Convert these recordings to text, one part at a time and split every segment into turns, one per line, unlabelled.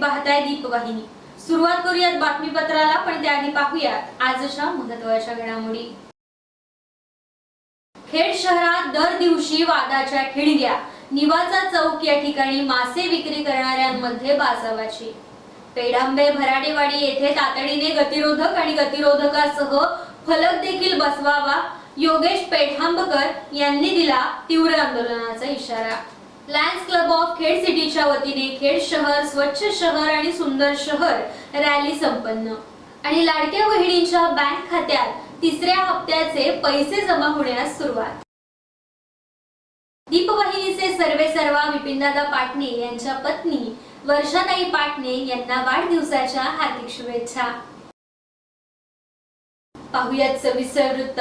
पाहताय दीपवाहिनी. सुरुवात करूयात बातमीपत्राला पण त्याआधी पाहूयात आजच्या महत्त्वाच्या घडामोडी. खेड शहरात दर दिवशी वादाच्या खिडग्या निवाचा चौक या ठिकाणी मासे विक्री करणाऱ्यांमध्ये बाजावाची पेडांबे भराडेवाडी येथे तातडीने गतिरोधक आणि गतिरोधकासह फलक देखील बसवावा योगेश पेठांबकर यांनी दिला तीव्र आंदोलनाचा इशारा. लायन्स क्लब ऑफ खेड सिटीच्या वतीने खेड शहर स्वच्छ शहर आणि सुंदर शहर रॅली संपन्न. आणि लाडक्या बहिणींच्या बँक खात्यात तिसऱ्या हप्त्याचे पैसे जमा होण्यास सुरुवात. दीपवाहिनीचे सर्वे सर्वा विपिनदादा पाटणे यांच्या पत्नी वर्षाताई पाटणे यांना वाढदिवसाच्या हार्दिक शुभेच्छा. पाहुयात सविस्तर वृत्त.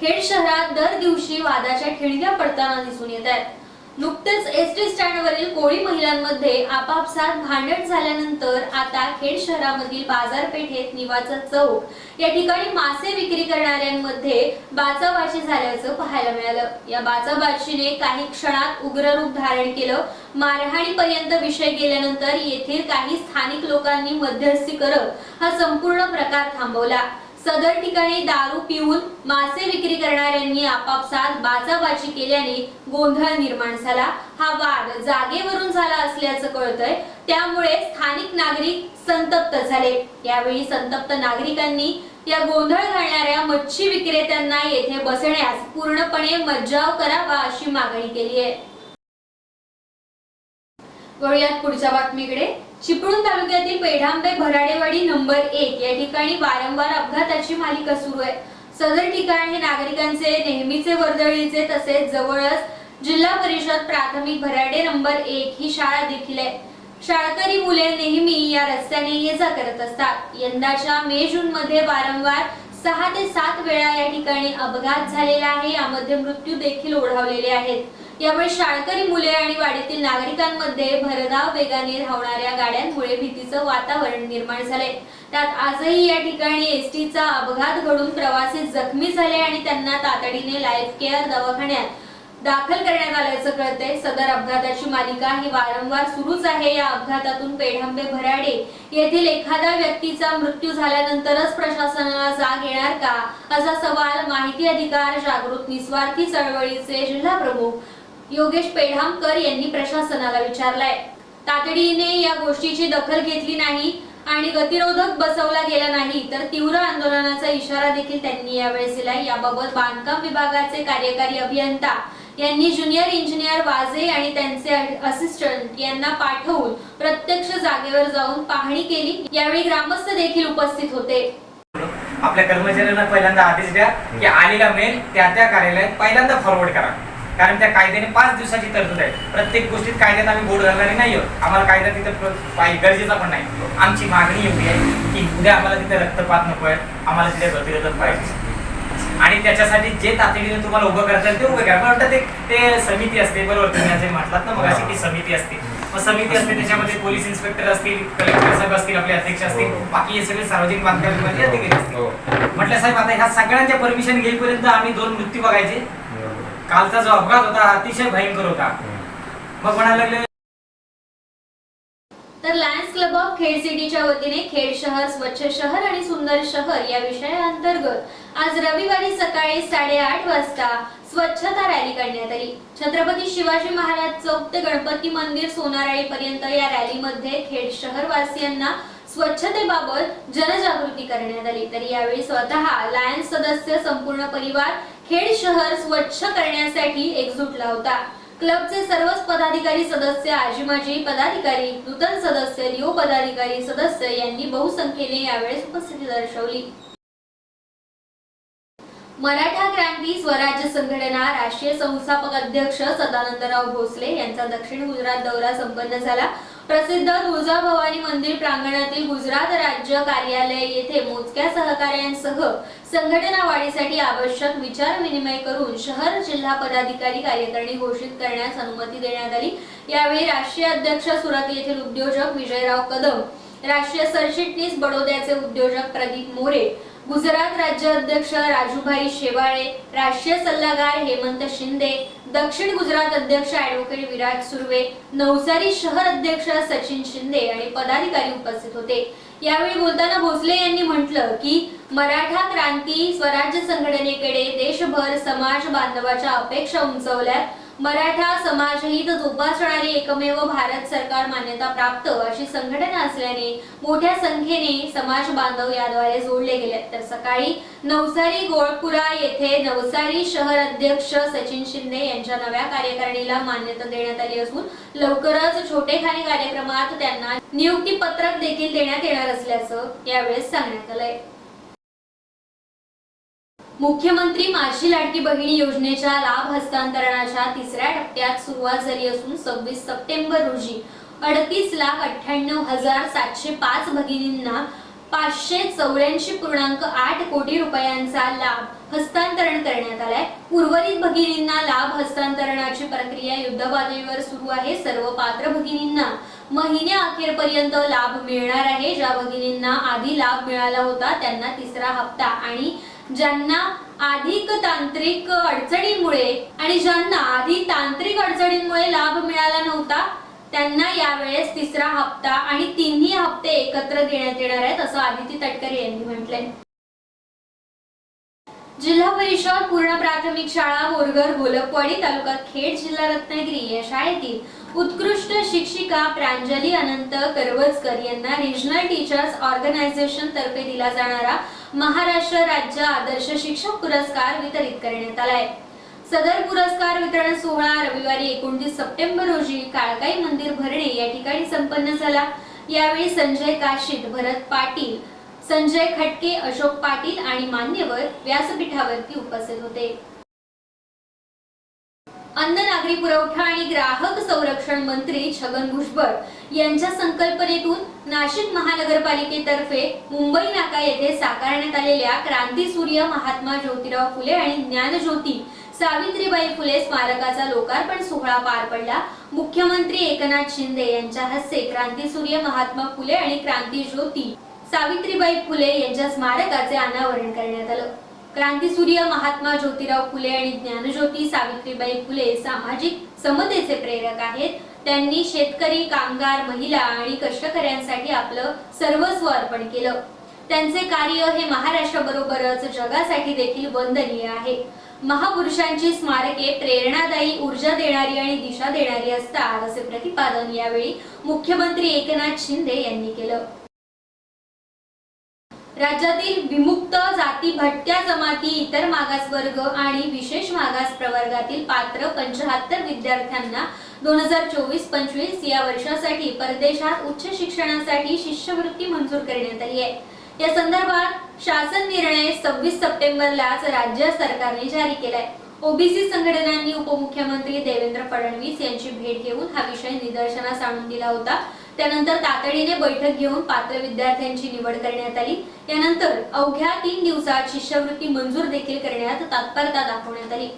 खेड शहरात दर दिवशी वादाच्या खिडक्या पडताना दिसून येत आहेत. नुकतेच एस टी स्टँडवरील कोळी महिलांमध्ये आपापसात भांडण झाल्यानंतर आता खेड शहरामधील बाजारपेठेत निवाचा चौक या ठिकाणी मासे विक्री करणाऱ्यांमध्ये बाचाबाची झाल्याचं पाहायला मिळालं. या बाचाबाचीने काही क्षणात उग्र रूप धारण केलं. मारहाणीपर्यंत विषय गेल्यानंतर येथील काही स्थानिक लोकांनी मध्यस्थी करत हा संपूर्ण प्रकार थांबवला. सदर ठिकाणी दारू पिऊन मासे विक्री करणाऱ्यांनी आपापसात बाचाबाची केल्याने गोंधळ निर्माण झाला. हा वाद जागेवरून झाला असल्याचं कळतंय. त्यामुळे स्थानिक नागरिक संतप्त झाले. यावेळी संतप्त नागरिकांनी या गोंधळ घालणाऱ्या मच्छी विक्रेत्यांना येथे बसण्यास पूर्णपणे मज्जाव करावा अशी मागणी केली आहे. वळूयात पुढच्या बातमीकडे. चिपळूण तालुक्यातील पेढांबे भराडेवाडी नंबर एक या ठिकाणी वारंवार अपघाताची मालिका सुरू आहे. सदर ठिकाण हे नागरिकांचे नेहमीचे वर्दळीचे तसेच जवळच जिल्हा परिषद प्राथमिक भराडे नंबर एक ही शाळा देखील आहे. शाळकरी मुले नेहमी या रस्त्याने ये जा करत असतात. यंदाच्या मे जून मध्ये वारंवार सहा ते सात वेळा या ठिकाणी अपघात झालेला आहे. यामध्ये मृत्यू देखील ओढावलेले आहेत. यामुळे शाळकरी मुले आणि वाडीतील नागरिकांमध्ये भरधाव वेगाने धावणाऱ्या गाड्यांमुळे भीतीचं वातावरण निर्माण झाले त्यात आजही या ठिकाणी एसटीचा अपघात घडून प्रवासी जखमी झाले आणि त्यांना तातडीने लाईफ केअर दवाखान्यात दाखल करण्यात आल्याचं कळतंय. सदर अपघाताची मालिका ही वारंवार सुरूच आहे. या अपघातातून पेढांबे भराडे येथील एखाद्या व्यक्तीचा मृत्यू झाल्यानंतरच प्रशासनाला जाग येणार का? असा सवाल माहिती अधिकार जागृत निस्वार्थी चळवळीचे जिल्हा प्रमुख योगेश पेढामकर यांनी प्रशासनाला विचारलाय. तातडीने या गोष्टीची दखल घेतली नाही आणि गतिरोधक बसवला गेला नाही तर तीव्र आंदोलनाचा इशारा देखील त्यांनी यावेळेस दिलाय. याबाबत बांधकाम विभागाचे कार्यकारी अभियंता यांनी ज्युनियर इंजिनियर वाजे आणि त्यांचे असिस्टंट यांना पाठवून प्रत्यक्ष जागेवर जाऊन पाहणी केली. यावेळी ग्रामस्थ देखील उपस्थित होते.
आपल्या कर्मचाऱ्यांना पहिल्यांदा आदेश द्या की आलेला मेल त्या त्या कार्यालयात पहिल्यांदा फॉरवर्ड करा. कारण त्या कायद्याने पाच दिवसाची तरतूद आहे. प्रत्येक गोष्टीत कायद्यात आम्ही बोर्ड घालणारे नाही आहोत आम्हाला कायदा तिथं गरजेचा पण नाही. आमची मागणी एवढी आहे की उद्या आम्हाला तिथे रक्तपात नको आहे. आम्हाला तिथे गतिरोधक पाहिजे. आणि त्याच्यासाठी जे तातडीने तुम्हाला उभं करता येईल ते उभं करा. वाटतं ते ते समिती असते बरोबर तुम्ही आज म्हटलात ना मग अशी ती समिती असते. मग समिती असते त्याच्यामध्ये पोलीस इन्स्पेक्टर असतील कलेक्टर साहेब असतील आपले अध्यक्ष असतील
हो.
बाकी हे सगळे सार्वजनिक बांधकाम विभागाचे अधिकारी असतील.
हो
म्हटलं साहेब आता ह्या सगळ्यांच्या परमिशन घेईपर्यंत आम्ही दोन मृत्यू बघायचे. कालचा जो अपघात होता हा अतिशय भयंकर होता. मग म्हणायला लागले
तर लायन्स क्लब ऑफ खेड सिटीच्या वतीने खेड शहर स्वच्छ शहर आणि सुंदर शहर या विषयाअंतर्गत आज रविवारी सकाळी साडेआठ वाजता स्वच्छता रॅली काढण्यात आली. छत्रपती शिवाजी महाराज चौक ते गणपती मंदिर सोनाराळी पर्यंत या रॅलीमध्ये खेड शहरवासियांना स्वच्छतेबाबत जनजागृती करण्यात आली. तर यावेळी स्वतः लायन्स सदस्य संपूर्ण परिवार खेड शहर स्वच्छ करण्यासाठी एकजुटला होता क्लबचे सर्वच पदाधिकारी सदस्य आजीमाजी पदाधिकारी नूतन सदस्य लिओ पदाधिकारी सदस्य यांनी बहुसंख्येने यावेळेस उपस्थिती दर्शवली. मराठा क्रांती स्वराज्य संघटना राष्ट्रीय संस्थापक अध्यक्ष सदानंदराव भोसले यांचा दक्षिण गुजरात दौरा संपन्न झाला. प्रसिद्ध तुळजाभवानी मंदिर प्रांगणातील गुजरात राज्य कार्यालय येथे मोजक्या सहकार्यांसह संघटना वाढीसाठी आवश्यक विचार विनिमय करून शहर जिल्हा पदाधिकारी कार्यकारिणी घोषित करण्यास अनुमती देण्यात आली. यावेळी राष्ट्रीय अध्यक्ष सुरत येथील उद्योजक विजयराव कदम राष्ट्रीय सरचिटणीस बडोद्याचे उद्योजक प्रदीप मोरे गुजरात राज्य अध्यक्ष राजूभाई शेवाळे राष्ट्रीय सल्लागार हेमंत शिंदे दक्षिण गुजरात अध्यक्ष ऍडव्होकेट विराट सुर्वे नवसारी शहर अध्यक्ष सचिन शिंदे आणि पदाधिकारी उपस्थित होते. यावेळी बोलताना भोसले यांनी म्हटलं की मराठा क्रांती स्वराज्य संघटनेकडे देशभर समाज बांधवाच्या अपेक्षा उंचवल्यात. मराठा समाजहित जोपासणारी एकमेव भारत सरकार मान्यता प्राप्त अशी संघटना असल्याने मोठ्या संख्येने समाज बांधव याद्वारे जोडले गेले. तर सकाळी नवसारी गोळपुरा येथे नवसारी शहर अध्यक्ष सचिन शिंदे यांच्या नव्या कार्यकारिणीला मान्यता देण्यात आली असून लवकरच छोटेखानी कार्यक्रमात त्यांना नियुक्ती पत्रक देखील देण्यात येणार असल्याचं यावेळेस सांगण्यात आलंय. मुख्यमंत्री माझी लाडकी बहिणी योजनेच्या लाभ हस्तांतरणाच्या तिसऱ्या टप्प्यात सुरुवात झाली असून सव्वीस सप्टेंबर रोजी अडतीस लाख अठ्ठ्याण्णव हजार सातशे पाच भगिनींना पाचशे चौऱ्याऐंशी पूर्णांक आठ कोटी रुपयांचा लाभ हस्तांतरण करण्यात आलाय. उर्वरित भगिनींना लाभ हस्तांतरणाची प्रक्रिया युद्धपातळीवर सुरू आहे. सर्व पात्र भगिनींना महिन्या अखेरपर्यंत लाभ मिळणार आहे. ज्या भगिनींना आधी लाभ मिळाला होता त्यांना तिसरा हप्ता आणि ज्यांना अधिक तांत्रिक अडचणीमुळे आणि ज्यांना आधी तांत्रिक अडचणींमुळे लाभ मिळाला नव्हता त्यांना यावेळेस तिसरा हप्ता आणि तिन्ही हप्ते एकत्र देण्यात येणार आहेत असं आदिती तटकरे यांनी म्हटलंय. जिल्हा परिषद पूर्ण प्राथमिक शाळा बोरगर गोलकवाडी तालुका खेड जिल्हा रत्नागिरी या शाळेतील उत्कृष्ट शिक्षिका प्रांजली अनंत करवजकर यांना रिजनल टीचर्स ऑर्गनायझेशन तर्फे दिला जाणारा महाराष्ट्र राज्य आदर्श शिक्षक पुरस्कार वितरित करण्यात आलाय. सदर पुरस्कार वितरण सोहळा रविवारी एकोणतीस सप्टेंबर रोजी काळकाई मंदिर भरणे या ठिकाणी संपन्न झाला. यावेळी संजय काशीद भरत पाटील संजय खटके अशोक पाटील आणि मान्यवर व्यासपीठावरती उपस्थित होते. अन्न नागरी पुरवठा आणि ग्राहक संरक्षण मंत्री छगन भुजबळ यांच्या संकल्पनेतून नाशिक महानगरपालिकेतर्फे मुंबई नाका येथे साकारण्यात आलेल्या क्रांती सूर्य महात्मा ज्योतिराव फुले आणि ज्ञानज्योती सावित्रीबाई फुले स्मारकाचा लोकार्पण सोहळा पार पडला. मुख्यमंत्री एकनाथ शिंदे यांच्या हस्ते क्रांती सूर्य महात्मा फुले आणि क्रांती ज्योती सावित्रीबाई फुले यांच्या स्मारकाचे अनावरण करण्यात आलं. क्रांतीसूर्य महात्मा ज्योतिराव फुले आणि ज्ञानज्योती सावित्रीबाई फुले सामाजिक समतेचे प्रेरक आहेत. त्यांनी शेतकरी कामगार महिला आणि कष्टकऱ्यांसाठी आपलं सर्वस्व अर्पण केलं. त्यांचे कार्य हे महाराष्ट्राबरोबरच जगासाठी देखील वंदनीय आहे. महापुरुषांची स्मारके प्रेरणादायी ऊर्जा देणारी आणि दिशा देणारी असतात असे प्रतिपादन यावेळी मुख्यमंत्री एकनाथ शिंदे यांनी केलं. राज्यातील विमुक्त जाती भटक्या जमाती इतर मागासवर्ग आणि विशेष मागास प्रवर्गातील पात्र पंचाहत्तर विद्यार्थ्यांना दोन हजार चोवीस पंचवीस या वर्षासाठी परदेशात उच्च शिक्षणासाठी शिष्यवृत्ती मंजूर करण्यात आली आहे. या संदर्भात शासन निर्णय सव्वीस सप्टेंबरलाच राज्य सरकारने जारी केलाय. ओबीसी संघटनांनी उपमुख्यमंत्री देवेंद्र फडणवीस यांची भेट घेऊन हा विषय निदर्शनास आणून दिला होता. त्यानंतर तातडीने बैठक घेऊन पात्र विद्यार्थ्यांची निवड करण्यात आली. यानंतर अवघ्या तीन दिवसात शिष्यवृत्ती मंजूर देखील करण्यात तत्परता दाखवण्यात आली.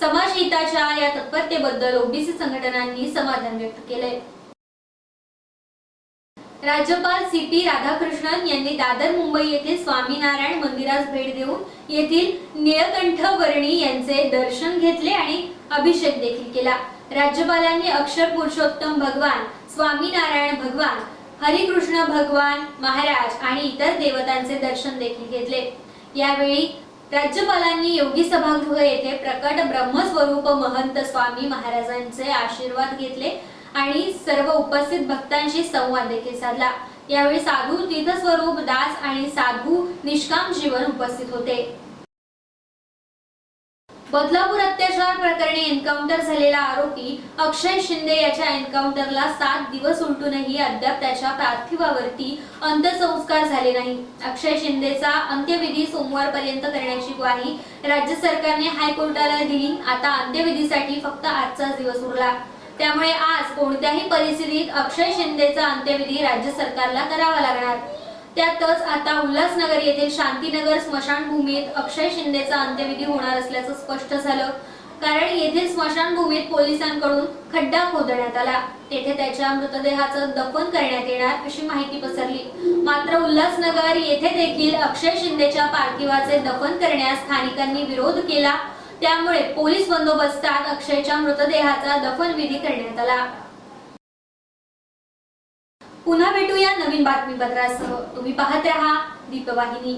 समाज हिताच्या या तत्परतेबद्दल ओबीसी संघटनांनी समाधान व्यक्त केले राज्यपाल सी पी राधाकृष्णन यांनी दादर मुंबई येथे स्वामीनारायण मंदिरास भेट देऊन येथील निळकंठ वर्णी यांचे दर्शन घेतले आणि अभिषेक देखील केला. राज्यपालांनी अक्षर पुरुषोत्तम भगवान स्वामीनारायण भगवान हरिकृष्ण भगवान महाराज आणि इतर देवतांचे दर्शन देखील घेतले. यावेळी राज्यपालांनी योगी सभागृह येथे प्रकट ब्रह्मस्वरूप महंत स्वामी महाराजांचे आशीर्वाद घेतले आणि सर्व उपस्थित भक्तांशी संवाद देखील साधला. यावेळी साधू तीर्थस्वरूप दास आणि साधू निष्काम जीवन उपस्थित होते. बदलापूर अत्याचार प्रकरणी एन्काउंटर झालेला आरोपी अक्षय शिंदे याच्या एन्काउंटरला सात दिवस उलटूनही अद्याप त्याच्या पार्थिवावरती अंत्यसंस्कार झाले नाही. अक्षय शिंदेचा अंत्यविधी सोमवारपर्यंत करण्याची ग्वाही राज्य सरकारने हायकोर्टाला दिली. आता अंत्यविधीसाठी फक्त आजचाच दिवस उरला. त्यामुळे आज कोणत्याही परिस्थितीत अक्षय शिंदेचा अंत्यविधी राज्य सरकारला करावा लागणार. त्यातच आता उल्हासनगर येथील शांतीनगर स्मशानभूमीत अक्षय शिंदेचा अंत्यविधी होणार असल्याचं स्पष्ट झालं. कारण येथील स्मशानभूमीत पोलिसांकडून खड्डा खोदण्यात आला. तेथे त्याच्या मृतदेहाचं दफन करण्यात येणार अशी माहिती पसरली. मात्र उल्हासनगर येथे देखील अक्षय शिंदेच्या पार्थिवाचे दफन करण्यास स्थानिकांनी विरोध केला. त्यामुळे पोलीस बंदोबस्तात अक्षयच्या मृतदेहाचा दफनविधी करण्यात आला. पुन्हा भेटूया नवीन बातमीपत्रासह. तुम्ही पाहत रहा दीपवाहिनी.